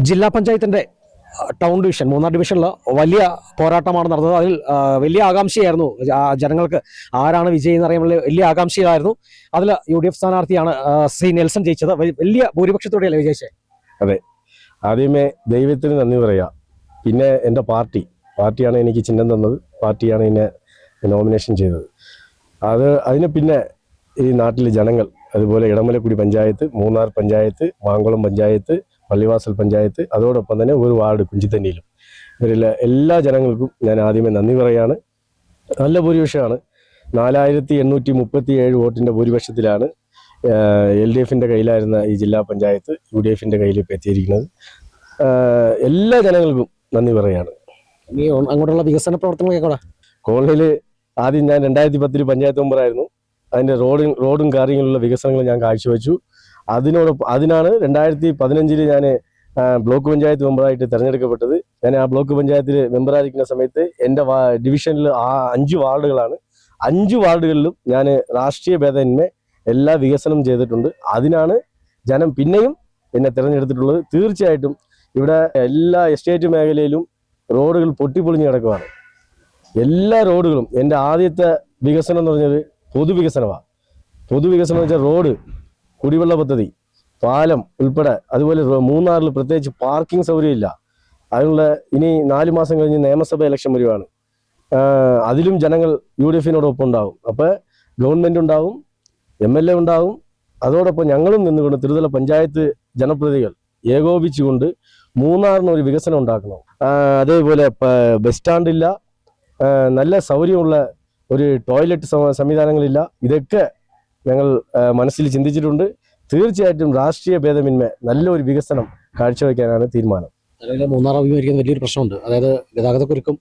ജില്ലാ പഞ്ചായത്തിന്റെ town division Munnar ഡിവിഷനിൽ വലിയ പോരാട്ടമാണ് നടന്നത്. അതിൽ വലിയ ആകാംക്ഷയായിരുന്നു. ജനങ്ങൾക്ക് ആരാണ് വിജയി എന്നറിയാൻ വലിയ- വലിയ ആകാംക്ഷയായിരുന്നു. അതിൽ യു ഡി എഫ് സ്ഥാനാർത്ഥിയാണ് ശ്രീ നെൽസൺ ജയിച്ചത്. വലിയ ഭൂരിപക്ഷത്തോടെയല്ലേ വിജയിച്ചേ? അതെ. ആദ്യമേ ദൈവത്തിന് നന്ദി പറയാം. പിന്നെ എന്റെ പാർട്ടി. പാർട്ടിയാണ് എനിക്ക് ചിഹ്നം തന്നത്. പാർട്ടിയാണ് എന്നെ നോമിനേഷൻ ചെയ്തത്. അത് അതിന് പിന്നെ ഈ നാട്ടിലെ ജനങ്ങൾ അതുപോലെ ഇടമലക്കുടി പഞ്ചായത്ത് മൂന്നാർ പഞ്ചായത്ത് മാങ്കുളം പഞ്ചായത്ത് പള്ളിവാസൽ പഞ്ചായത്ത് അതോടൊപ്പം തന്നെ ഒരു വാർഡ് കുഞ്ചിത്തന്നിയിലും ഇവരിലെ എല്ലാ ജനങ്ങൾക്കും ഞാൻ ആദ്യമേ നന്ദി പറയാണ്. നല്ല ഭൂരിപക്ഷമാണ്. നാലായിരത്തി എണ്ണൂറ്റി മുപ്പത്തി ഏഴ് വോട്ടിന്റെ ഭൂരിപക്ഷത്തിലാണ് എൽ ഡി എഫിന്റെ കയ്യിലായിരുന്ന ഈ ജില്ലാ പഞ്ചായത്ത് യു ഡി എഫിന്റെ കയ്യിൽ ഇപ്പോൾ എത്തിയിരിക്കുന്നത് എല്ലാ ജനങ്ങൾക്കും നന്ദി പറയാണ്. ഇനി അങ്ങോട്ടുള്ള വികസന പ്രവർത്തനങ്ങളൊക്കെ കോളനിയിൽ ആദ്യം ഞാൻ രണ്ടായിരത്തി പത്തിൽ പഞ്ചായത്ത് മെമ്പറായിരുന്നു. അതിന്റെ റോഡും റോഡും കാര്യങ്ങളിലുള്ള വികസനങ്ങൾ ഞാൻ കാഴ്ചവെച്ചു. അതിനോടൊപ്പം അതിനാണ് രണ്ടായിരത്തി പതിനഞ്ചിൽ ഞാൻ ബ്ലോക്ക് പഞ്ചായത്ത് മെമ്പറായിട്ട് തിരഞ്ഞെടുക്കപ്പെട്ടത്. ഞാൻ ആ ബ്ലോക്ക് പഞ്ചായത്തിൽ മെമ്പറായിരിക്കുന്ന സമയത്ത് എന്റെ ഡിവിഷനിൽ ആ അഞ്ച് വാർഡുകളാണ്. അഞ്ച് വാർഡുകളിലും ഞാൻ രാഷ്ട്രീയ ഭേദന്മേ എല്ലാ വികസനം ചെയ്തിട്ടുണ്ട്. അതിനാണ് ജനം പിന്നെയും എന്നെ തിരഞ്ഞെടുത്തിട്ടുള്ളത്. തീർച്ചയായിട്ടും ഇവിടെ എല്ലാ എസ്റ്റേറ്റ് മേഖലയിലും റോഡുകൾ പൊട്ടിപ്പൊളിഞ്ഞ് കിടക്കുവാണ്. എല്ലാ റോഡുകളും എന്റെ ആദ്യത്തെ വികസനം എന്ന് പറഞ്ഞത് പൊതുവികസനമാണ് പൊതുവികസനം എന്ന് വെച്ചാൽ റോഡ്. കുടിവെള്ള പദ്ധതി പാലം ഉൾപ്പെടെ അതുപോലെ മൂന്നാറിൽ പ്രത്യേകിച്ച് പാർക്കിംഗ് സൗകര്യമില്ല. അതിനുള്ള ഇനി നാല് മാസം കഴിഞ്ഞ് നിയമസഭ ഇലക്ഷൻ വരുവാണ്. അതിലും ജനങ്ങൾ യു ഡി എഫിനോടൊപ്പം ഉണ്ടാവും. അപ്പോൾ ഗവൺമെന്റ് ഉണ്ടാവും എം എൽ എ ഉണ്ടാവും. അതോടൊപ്പം ഞങ്ങളും നിന്നുകൊണ്ട് തിരുതല പഞ്ചായത്ത് ജനപ്രതിനിധികൾ ഏകോപിച്ചുകൊണ്ട് മൂന്നാറിന് ഒരു വികസനം ഉണ്ടാക്കണം. അതേപോലെ ബസ് സ്റ്റാൻഡില്ല. നല്ല സൗകര്യമുള്ള ഒരു ടോയ്ലറ്റ് സംവിധാനങ്ങളില്ല. ഇതൊക്കെ ഞങ്ങൾ മനസ്സിൽ ചിന്തിച്ചിട്ടുണ്ട്. തീർച്ചയായിട്ടും രാഷ്ട്രീയ ഭേദമിന്മ നല്ലൊരു വികസനം കാഴ്ചവെക്കാനാണ് തീരുമാനം. നിലവിലെ മൂന്നാർ അഭിമുഖീകരിക്കുന്ന വലിയൊരു പ്രശ്നമുണ്ട്. അതായത് ഗതാഗതക്കുരുക്കും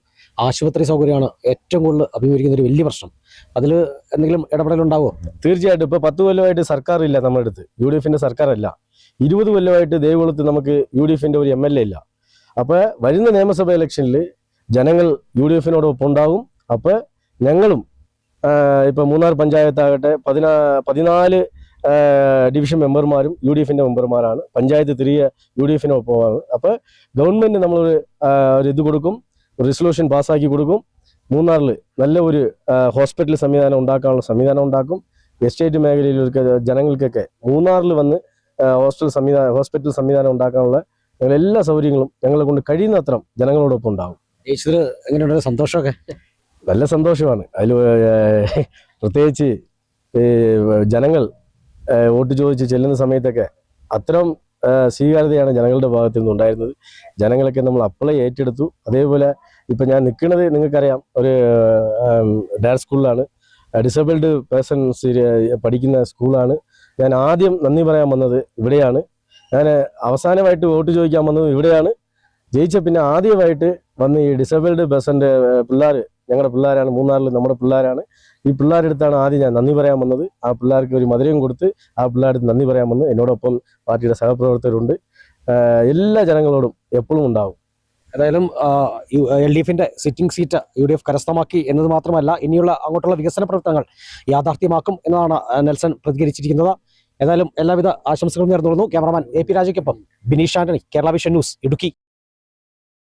ആശുപത്രി സൗകര്യമാണ് ഏറ്റവും കൂടുതൽ അഭിമുഖീകരിക്കുന്ന ഒരു വലിയ പ്രശ്നം. അതിൽ എന്തെങ്കിലും ഇടപെടലുണ്ടാവോ തീർച്ചയായിട്ടും. ഇപ്പൊ പത്ത് കൊല്ലമായിട്ട് സർക്കാരില്ല നമ്മുടെ അടുത്ത് യു ഡി എഫിന്റെ സർക്കാരല്ല. ഇരുപത് കൊല്ലമായിട്ട് ദേവികുളത്ത് നമുക്ക് യു ഡി എഫിന്റെ ഒരു എം എൽ എ ഇല്ല. അപ്പോൾ വരുന്ന നിയമസഭാ ഇലക്ഷനിൽ ജനങ്ങൾ യു ഡി എഫിനോടൊപ്പം ഉണ്ടാവും അപ്പൊ ഞങ്ങളും ആഹ് ഇപ്പൊ മൂന്നാർ പഞ്ചായത്താകട്ടെ പതിനാ പതിനാല് ഡിവിഷൻ മെമ്പർമാരും യു ഡി എഫിന്റെ മെമ്പർമാരാണ്. പഞ്ചായത്ത് തിരികെ യു ഡി എഫിനൊപ്പമാണ് അപ്പൊ ഗവൺമെന്റ് നമ്മളൊരു ഒരു ഇത് കൊടുക്കും റിസൊല്യൂഷൻ പാസ്സാക്കി കൊടുക്കും. മൂന്നാറിൽ നല്ല ഒരു ഹോസ്പിറ്റൽ സംവിധാനം ഉണ്ടാക്കാനുള്ള സംവിധാനം ഉണ്ടാക്കും. എസ്റ്റേറ്റ് മേഖലയിലൊക്കെ ജനങ്ങൾക്കൊക്കെ മൂന്നാറിൽ വന്ന് ഹോസ്റ്റൽ സംവിധാനം ഹോസ്പിറ്റൽ സംവിധാനം ഉണ്ടാക്കാനുള്ള ഞങ്ങൾ എല്ലാ സൗകര്യങ്ങളും ഞങ്ങളെ കൊണ്ട് കഴിയുന്നത്ര ജനങ്ങളോടൊപ്പം ഉണ്ടാകും ഈശ്വര് എങ്ങനെയുണ്ട്? സന്തോഷമൊക്കെ? നല്ല സന്തോഷമാണ്. അതിൽ പ്രത്യേകിച്ച് ജനങ്ങൾ വോട്ട് ചോദിച്ച് ചെല്ലുന്ന സമയത്തൊക്കെ അത്തരം സ്വീകാര്യതയാണ് ജനങ്ങളുടെ ഭാഗത്തു നിന്നുണ്ടായിരുന്നത്. ജനങ്ങളൊക്കെ നമ്മൾ അപ്ലൈ ഏറ്റെടുത്തു. അതേപോലെ ഇപ്പം ഞാൻ നിൽക്കുന്നത് നിങ്ങൾക്കറിയാം ഒരു ഡയർ സ്കൂളിലാണ്. ഡിസബിൾഡ് പേഴ്സൺസ് പഠിക്കുന്ന സ്കൂളാണ്. ഞാൻ ആദ്യം നന്ദി പറയാൻ വന്നത് ഇവിടെയാണ്. ഞാൻ അവസാനമായിട്ട് വോട്ട് ചോദിക്കാൻ വന്നത് ഇവിടെയാണ്. ജയിച്ച പിന്നെ ആദ്യമായിട്ട് വന്ന് ഈ ഡിസബിൾഡ് പേഴ്സന്റെ പിള്ളേർ ഞങ്ങളുടെ പിള്ളേരാണ് മൂന്നാറിൽ നമ്മുടെ പിള്ളേരാണ്. ഈ പിള്ളേരെടുത്താണ് ആദ്യം ഞാൻ നന്ദി പറയാൻ വന്നത്. ആ പിള്ളേർക്ക് ഒരു മധുരം കൊടുത്ത് ആ പിള്ളേരെടുത്ത് നന്ദി പറയാൻ വന്ന് എന്നോടൊപ്പം പാർട്ടിയുടെ സഹപ്രവർത്തകരുണ്ട്. എല്ലാ ജനങ്ങളോടും എപ്പോഴും ഉണ്ടാവും. ഏതായാലും എൽ ഡി എഫിന്റെ sitting seat U D F കരസ്ഥമാക്കി എന്നത് മാത്രമല്ല ഇനിയുള്ള അങ്ങോട്ടുള്ള വികസന പ്രവർത്തനങ്ങൾ യാഥാർത്ഥ്യമാക്കും എന്നതാണ് നെൽസൺ പ്രതികരിച്ചിരിക്കുന്നത്. ഏതായാലും എല്ലാവിധ ആശംസകളും നേർന്നുകൊള്ളുന്നു. ക്യാമറമാൻ എ പി രാജയ്ക്കൊപ്പം ബിനീഷ് ആന്റണി കേരള വിഷൻ ന്യൂസ് ഇടുക്കി.